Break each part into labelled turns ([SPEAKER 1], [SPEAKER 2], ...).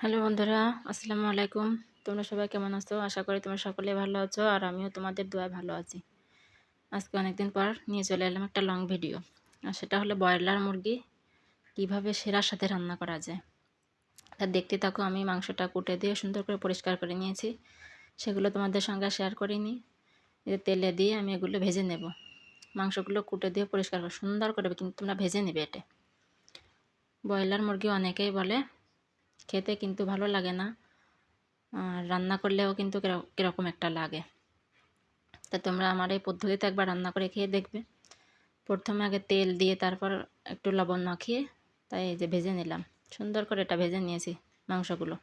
[SPEAKER 1] Hello বন্ধুরা, আসসালামু আলাইকুম। তোমরা সবাই কেমন আছো? আশা করি তোমরা সকলে ভালো আছো আর আমিও তোমাদের দোয়ায় ভালো আছি। আজকে অনেকদিন পর নিয়ে চলে এলাম একটা লং ভিডিও আর সেটা হলো ব্রয়লার মুরগি, কীভাবে সেরার সাথে রান্না করা যায়। তা দেখতে থাকো, আমি মাংসটা কুটে দিয়ে সুন্দর করে পরিষ্কার করে নিয়েছি। সেগুলো তোমাদের সঙ্গে শেয়ার করিনি। তেলে দিয়ে আমি এগুলো ভেজে নেব। মাংসগুলো কুটে দিয়ে পরিষ্কার করে, সুন্দর করে কিন্তু তোমরা ভেজে নেবে এটা ব্রয়লার মুরগি অনেকেই বলে খেতে কিন্তু ভালো লাগে না। আর রান্না করলেও কিন্তু কীরকম একটা লাগে। তা তোমরা আমার এই পদ্ধতিতে একবার রান্না করে খেয়ে দেখবে। প্রথমে আগে তেল দিয়ে তারপর একটু লবণ মাখিয়ে তাই এই যে ভেজে নিলাম। সুন্দর করে এটা ভেজে নিয়েছি মাংসগুলো।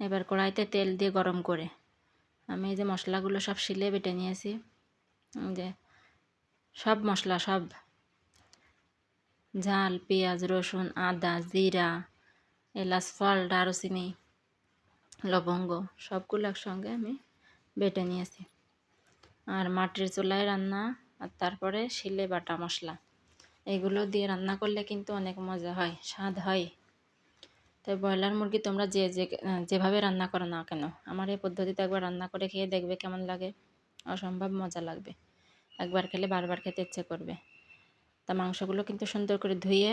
[SPEAKER 1] এবার কড়াইতে তেল দিয়ে গরম করে আমি এই যে মশলাগুলো সব শিলে বেটে নিয়েছি। যে সব মশলা সব ঝাল, পেঁয়াজ, রসুন, আদা, জিরা এলাচ ফল, দারুচিনি, লবঙ্গ, সবগুলো একসঙ্গে আমি বেটে নিয়েছি। আর মাটির চুলায় রান্না, আর তারপরে শিলে বাটা মশলা। এগুলো দিয়ে রান্না করলে কিন্তু অনেক মজা হয়, স্বাদ হয়। তাই ব্রয়লার মুরগি তোমরা যে যে, যেভাবে রান্না করো না কেন, আমার এই পদ্ধতিতে একবার রান্না করে খেয়ে দেখবে কেমন লাগে। অসম্ভব মজা লাগবে। একবার খেলে বারবার খেতে ইচ্ছে করবে। তা মাংসগুলো কিন্তু সুন্দর করে ধুয়ে,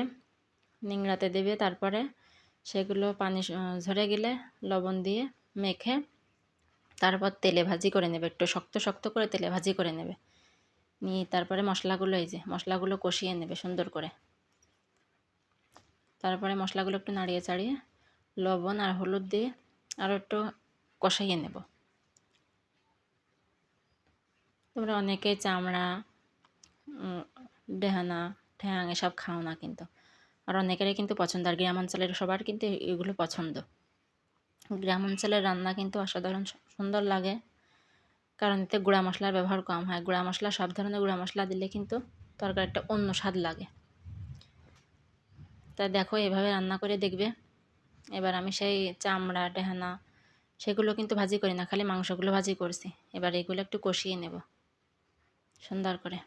[SPEAKER 1] নিংড়াতে দেবে, তারপরে সেগুলো পানি ঝরে গেলে লবণ দিয়ে মেখে তারপর তেলে ভাজি করে নেবে। একটু শক্ত শক্ত করে তেলে ভাজি করে নেবে। নিয়ে তারপরে মশলাগুলো এই যে, মশলাগুলো কষিয়ে নেবে সুন্দর করে। তারপরে মশলাগুলো একটু নাড়িয়ে চাড়িয়ে লবণ আর হলুদ দিয়ে আরও একটু কষাইয়ে নেব। তোমরা অনেকে চামড়া ডেহানা ঠ্যাং এসব খাও না কিন্তু। আর অনেকেরই কিন্তু পছন্দ, আর গ্রাম অঞ্চলের সবার কিন্তু এগুলো পছন্দ। গ্রাম অঞ্চলের রান্না কিন্তু অসাধারণ সুন্দর লাগে, কারণ এতে গুঁড়া মশলার ব্যবহার কম হয়। গুঁড়া মশলা, সব ধরনের গুঁড়া মশলা দিলে কিন্তু তরকারিটা অন্য স্বাদ লাগে। তা দেখো, এভাবে রান্না করে দেখবে। এবার আমি সেই চামড়া টেহানা সেগুলো কিন্তু ভাজি করি না, খালি মাংসগুলো ভাজি করছি। এবার এগুলো একটু কষিয়ে নেব, সুন্দর করে।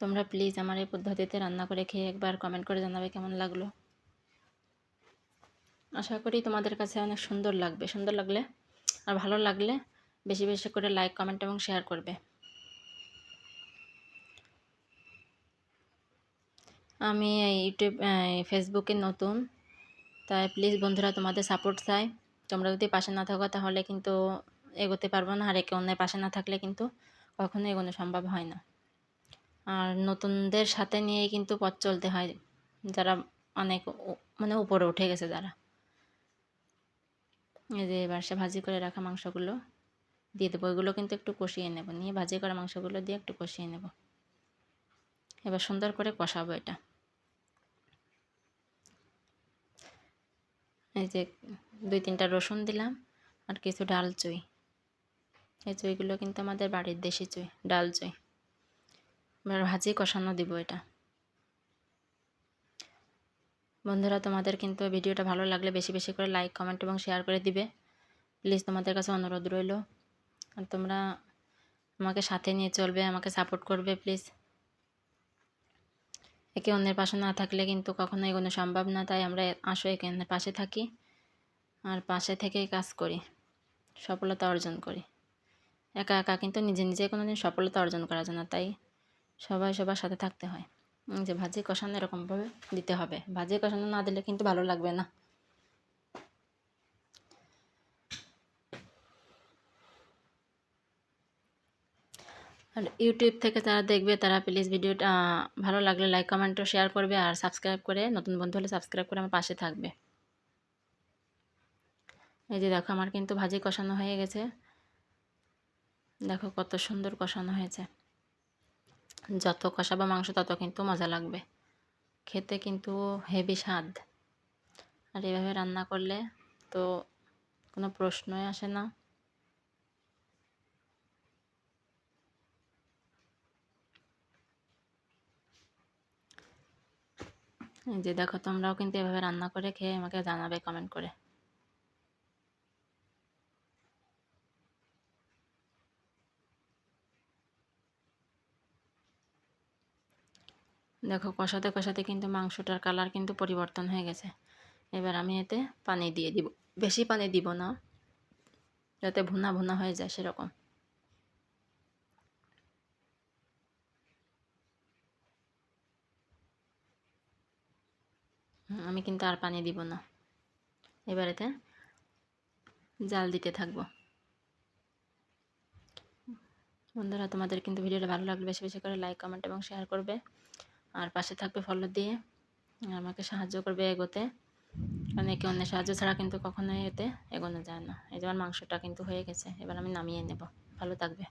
[SPEAKER 1] তোমরা প্লিজ আমার এই পদ্ধতিতে রান্না করে খেয়ে একবার কমেন্ট করে জানাবে কেমন লাগল। আশা করি তোমাদের কাছে অনেক সুন্দর লাগবে। সুন্দর লাগলে আর ভালো লাগলে বেশি বেশি করে লাইক কমেন্ট এবং শেয়ার করবে। আমি ইউটিউব ফেসবুকে নতুন, তাই প্লিজ বন্ধুরা তোমাদের সাপোর্ট চাই। তোমরা যদি পাশে না থাকো তাহলে কিন্তু এগোতে পারব না, আর একে অন্যের পাশে না থাকলে কিন্তু কখনো এগোনো সম্ভব হয় না। আর নতুনদের সাথে নিয়েই কিন্তু পথ চলতে হয়। যারা অনেক মানে উপরে উঠে গেছে যারা। এই যে এবার সে ভাজি করে রাখা মাংসগুলো দিয়ে দেবো। ওইগুলো কিন্তু একটু কষিয়ে নেব। নিয়ে ভাজি করা মাংসগুলো দিয়ে একটু কষিয়ে নেব। এবার সুন্দর করে কষাবো এটা। এই যে দুই তিনটা রসুন দিলাম আর কিছু ডাল চুই। এই চুইগুলো কিন্তু আমাদের বাড়ির দেশি চুই, ডাল চুই। এবার ভাজি কষানো দিব এটা। বন্ধুরা, তোমাদের কিন্তু ভিডিওটা ভালো লাগলে বেশি বেশি করে লাইক কমেন্ট এবং শেয়ার করে দিবে। প্লিজ তোমাদের কাছে অনুরোধ রইল। আর তোমরা আমাকে সাথে নিয়ে চলবে, আমাকে সাপোর্ট করবে প্লিজ একে অন্যের পাশে না থাকলে কিন্তু কখনো এগোনো সম্ভব না, তাই আমরা আসো একে অন্যের পাশে থাকি আর পাশে থেকেই কাজ করি, সফলতা অর্জন করি। একা একা কিন্তু নিজে নিজে কোনো দিন সফলতা অর্জন করা যায় না, তাই সবাই সবার সাথে থাকতে হয়। যে ভাজি কষানো এরকমভাবে দিতে হবে। ভাজি কষানো না দিলে কিন্তু ভালো লাগবে না। আর ইউটিউব থেকে যারা দেখবে, তারা প্লিজ ভিডিওটা ভালো লাগলে লাইক কমেন্টও শেয়ার করবে আর সাবস্ক্রাইব করে, নতুন বন্ধু হলে সাবস্ক্রাইব করে আমার পাশে থাকবে। এই যে দেখো আমার কিন্তু ভাজি কষানো হয়ে গেছে। দেখো কত সুন্দর কষানো হয়েছে। যত কষাবো মাংস, তত কিন্তু মজা লাগবে। খেতে কিন্তু হেভি স্বাদ। আর এভাবে রান্না করলে তো কোনো প্রশ্নই আসে না। যে দেখো, তোমরাও কিন্তু এভাবে রান্না করে খেয়ে আমাকে জানাবে কমেন্ট করে। দেখো কষাতে কষাতে কিন্তু মাংসটার কালার কিন্তু পরিবর্তন হয়ে গেছে। এবার আমি এতে পানি দিয়ে দিব। বেশি পানি দিব না, যাতে ভুনা ভুনা হয়ে যায় সেরকম। আমি কিন্তু আর পানি দিব না। এবার এতে জাল দিতে থাকব। বন্ধুরা, তোমাদের কিন্তু ভিডিওটা ভালো লাগলে বেশি বেশি করে লাইক কমেন্ট এবং শেয়ার করবে। আর পাশে থাকবে ফলো দিয়ে। আমাকে সাহায্য করবে এগোতে। কারণ একে অন্যের সাহায্য ছাড়া কিন্তু কখনোই এতে এগোনো যায় না। এই যেমন মাংসটা কিন্তু হয়ে গেছে, এবার আমি নামিয়ে নেব। ভালো থাকবে।